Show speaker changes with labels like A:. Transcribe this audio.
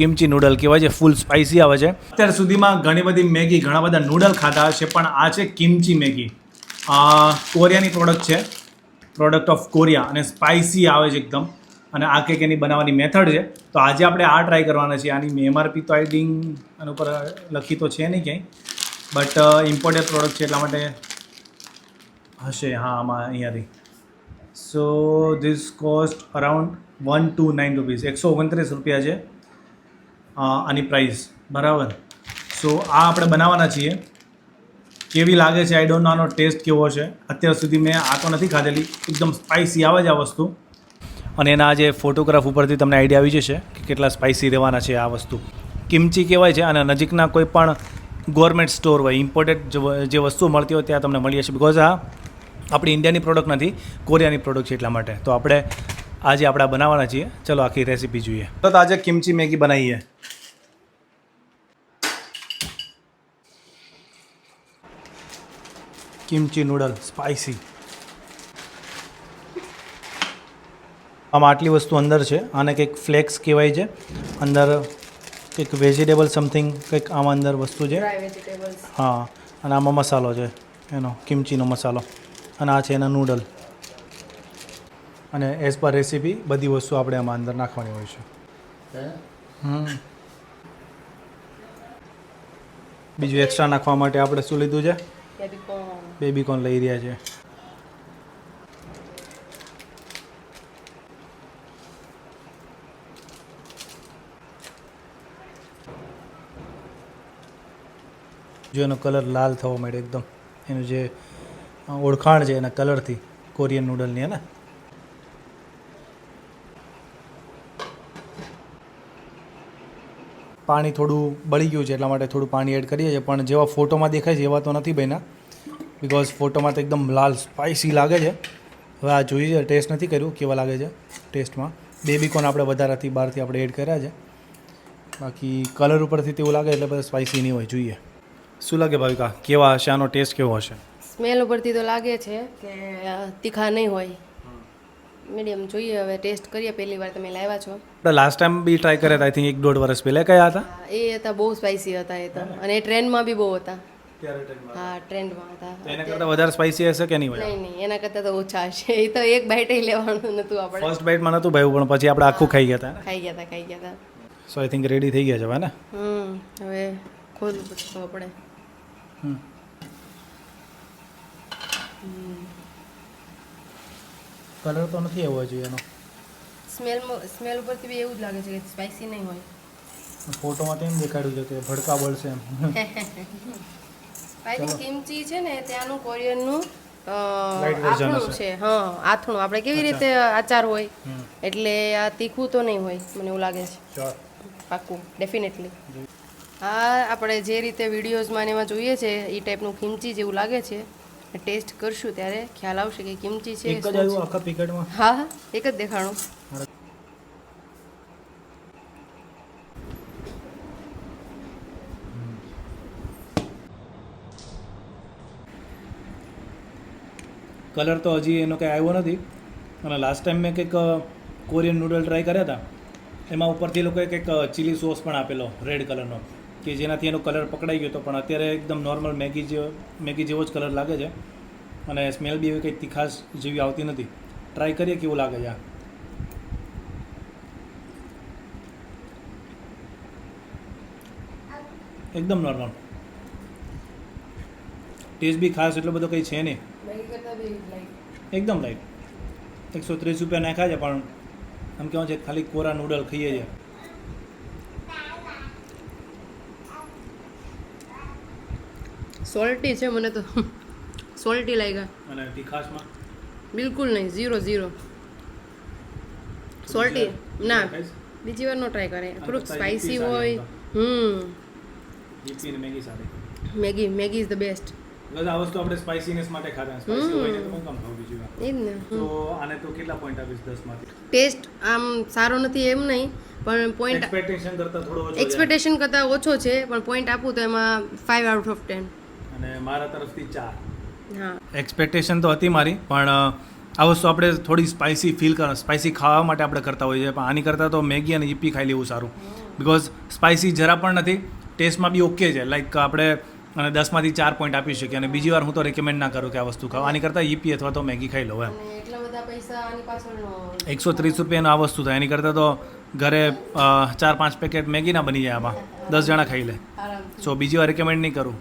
A: કિમચી noodle કહેવાય છે ફૂલ spicy આવે છે. અત્યાર સુધીમાં ઘણી બધી મેગી, ઘણા બધા નૂડલ ખાધા છે પણ આ છે કિમચી મેગી. કોરિયાની પ્રોડક્ટ છે. પ્રોડક્ટ ઓફ કોરિયા અને સ્પાઇસી આવે છે એકદમ. અને આ કંઈક એની બનાવવાની મેથડ છે. તો આજે આપણે આ ટ્રાય કરવાના છીએ. આની એમઆરપી તો આઈડિંગ આના ઉપર લખી તો છે નહીં ક્યાંય. બટ ઇમ્પોર્ટેડ પ્રોડક્ટ છે, એટલા માટે હશે. હા, આમાં અહીંયાથી. So this cost around one two nine rupees એકસો ઓગણત્રીસ રૂપિયા છે. આની પ્રાઇસ બરાબર? સો આ આપણે બનાવવાના છીએ. કેવી લાગે છે? આઈ ડોન્ટ નો આનો ટેસ્ટ કેવો છે? અત્યાર સુધી મેં આ તો નથી ખાધેલી. એકદમ સ્પાઇસી આવે છે આ વસ્તુ. અને એના જે ફોટોગ્રાફ ઉપરથી તમને આઈડિયા આવી જશે કે કેટલા સ્પાઇસી રહેવાના છે આ વસ્તુ. કિમચી કહેવાય છે અને નજીકના કોઈ પણ ગવર્મેન્ટ સ્ટોર હોય ઇમ્પોર્ટેડ જે વસ્તુઓ મળતી હોય ત્યાં તમને મળી જશે બિકોઝ આ આપણી ઇન્ડિયાની પ્રોડક્ટ નથી કોરિયાની પ્રોડક્ટ છે એટલા માટે. તો આપણે આજે આપણા બનાવવાના છીએ. ચલો, આખી રેસીપી જોઈએ. તો આજે કિમચી મેગી બનાવીએ. Kimchi noodle spicy. આમાં આટલી વસ્તુ અંદર છે. આને કંઈક ફ્લેક્સ કહેવાય છે. અંદર કંઈક વેજીટેબલ સમથિંગ કંઈક આમાં અંદર વસ્તુ છે. હા અને આમાં મસાલો છે એનો કિમચીનો મસાલો. અને આ છે એના નૂડલ. અને એઝ પર રેસીપી બધી વસ્તુ આપણે આમાં અંદર નાખવાની હોય છે. બીજું એક્સ્ટ્રા નાખવા માટે આપણે શું લીધું છે?
B: બેબીકોર્ન
A: બેબીકોર્ન લઈ રહ્યા છે. જો એનો કલર લાલ થવો માંડ્યો એકદમ. એનું જે ઓળખાણ છે એના કલરથી, કોરિયન નૂડલની, હે ને? પાણી થોડું બળી ગયું છે, એટલા માટે થોડું પાણી એડ કરીએ છીએ. પણ જેવા ફોટોમાં દેખાય છે, એવા તો નથી બન્યા. બિકોઝ ફોટોમાં તો એકદમ લાલ સ્પાઇસી લાગે છે. હવે આ જોઈએ ટેસ્ટ નથી કર્યું કેવા લાગે છે ટેસ્ટમાં. બેબીકોન આપણે વધારાથી, બહારથી આપણે એડ કર્યા છે. બાકી કલર ઉપરથી તેવું લાગે એટલે બધા સ્પાઇસી નહીં હોય, જોઈએ. શું લાગે ભાવિકા? કેવા હશે? આનો ટેસ્ટ કેવો હશે?
B: સ્મેલ ઉપરથી તો લાગે છે કે તીખા નહીં હોય. મીડિયમ જોઈએ હવે ટેસ્ટ કરીએ. પહેલી વાર તમે લાવ્યા છો.
A: આપણે લાસ્ટ ટાઈમ બી ટ્રાય કર્યા હતા આઈ થિંક એક દોઢ વર્ષ પહેલાં કયા હતા?
B: એ હતા બહુ સ્પાઇસી હતા એ તો. અને એ ટ્રેન્ડમાં બી બહુ હતા. હા ટ્રેન્ડમાં હતા.
A: એના કરતાં વધારે સ્પાઇસી હશે કે નહીં
B: નહીં નહીં એના કરતાં તો ઓછા હશે. એ તો એક બાઈટ લેવાનું નહોતું આપણે.
A: ફર્સ્ટ બાઇટમાં નહોતું ભાઈ પણ પછી આપણે આખું ખાઈ ગયા હતા
B: ખાઈ ગયા હતા ખાઈ ગયા હતા.
A: સો આઈ થિંક રેડી થઈ ગયા છે ને?
B: હમ હવે ખોલવું પછી આપણે.
A: હમ. કલર તો નથી આવવો જોઈએ એનો.
B: સ્મેલ સ્મેલ ઉપરથી બી એવું જ લાગે છે કે સ્પાઇસી નહીં હોય.
A: ફોટોમાં તો એમ દેખાડ્યું છે કે ભડકા બળશે એમ.
B: આઈ થિંક કિમચી છે ને ત્યાંનું કોરિયનનું આથણું છે. હા આથણું. આપણે કેવી રીતે આચાર હોય એટલે આ તીખું તો નહીં હોય મને એવું લાગે છે. પાક્કું ડેફિનેટલી આ આપણે જે રીતે વિડીયોઝમાં ને એમાં જોઈએ છે એ ટાઈપનું ખીમચી જેવું લાગે છે. ટેસ્ટ કરશું ત્યારે ખ્યાલ આવશે કે કિમચી છે
A: એક જ આવ્યું આખા પેકેટમાં
B: હા હા. એક જ દેખાણું.
A: કલર તો હજી એનો કંઈ આવ્યો નથી. અને લાસ્ટ ટાઈમ મેં કંઈક કોરિયન નૂડલ ટ્રાય કર્યા હતા. એમાં ઉપરથી એ લોકોએ કંઈક ચીલી સોસ પણ આપેલો રેડ કલરનો કે જેનાથી એનો કલર પકડાઈ ગયો હતો પણ અત્યારે એકદમ નોર્મલ મેગી જેવો મેગી જેવો જ કલર લાગે છે. અને સ્મેલ બી એવી કંઈ તીખાશ જેવી આવતી નથી. ટ્રાય કરીએ કેવું લાગે છે આ. એકદમ નોર્મલ ટેસ્ટ બી ખાસ એટલો બધો કંઈ છે નહીં. એકદમ લાઈટ એકસો ત્રીસ રૂપિયા નાખ્યા છે પણ આમ કહેવાય છે ખાલી કોરા નૂડલ ખાઈએ છીએ.
B: સોલ્ટી છે મને તો. સોલ્ટી લાગ્યા.
A: અને તીખાશમાં
B: બિલકુલ નહીં ઝીરો ઝીરો સોલ્ટી ના બીજી વાર નો ટ્રાય કરે. થોડુંક સ્પાઇસી હોય. હમ.
A: મેગી સાથે
B: Maggi Maggi is the best
A: બસ આ વસ્તુ આપણે સ્પાઇસીનેસ માટે ખાતા સ્પાઇસી હોય ને તો હું કામ ખાવું બીજી વાર?
B: એ ને
A: તો આને તો કેટલા પોઈન્ટ આપીશ દસમાંથી?
B: ટેસ્ટ આમ સારો નથી એમ નહીં પણ પોઈન્ટ
A: એક્સપેક્ટેશન કરતાં થોડો ઓછો
B: એક્સપેક્ટેશન કરતા ઓછો છે પણ પોઈન્ટ આપું તો એમાં ફાઇવ આઉટ ઓફ ટેન
A: અને મારા તરફથી ચાર. એક્સપેક્ટેશન તો હતી મારી પણ આ વસ્તુ આપણે થોડી સ્પાઇસી ફીલ કર સ્પાઇસી ખાવા માટે આપણે કરતા હોઈએ છીએ પણ આની કરતાં તો મેગી અને ઈપી ખાઈ લેવું સારું. બિકોઝ સ્પાઇસી જરા પણ નથી ટેસ્ટમાં બી ઓકે છે. લાઈક આપણે અને દસમાંથી ચાર પોઈન્ટ આપી શકીએ. અને બીજી વાર હું તો રેકમેન્ડ ના કરું કે આ વસ્તુ ખાવ. આની કરતાં ઈપી અથવા તો મેગી ખાઈ લો એમ. એકસો ત્રીસ રૂપિયાનું આ વસ્તુ થાય. એની કરતાં તો ઘરે ચાર પાંચ પેકેટ મેગીના બની જાય આમાં. દસ જણા ખાઈ લે. સો બીજી વાર રેકમેન્ડ નહીં કરું.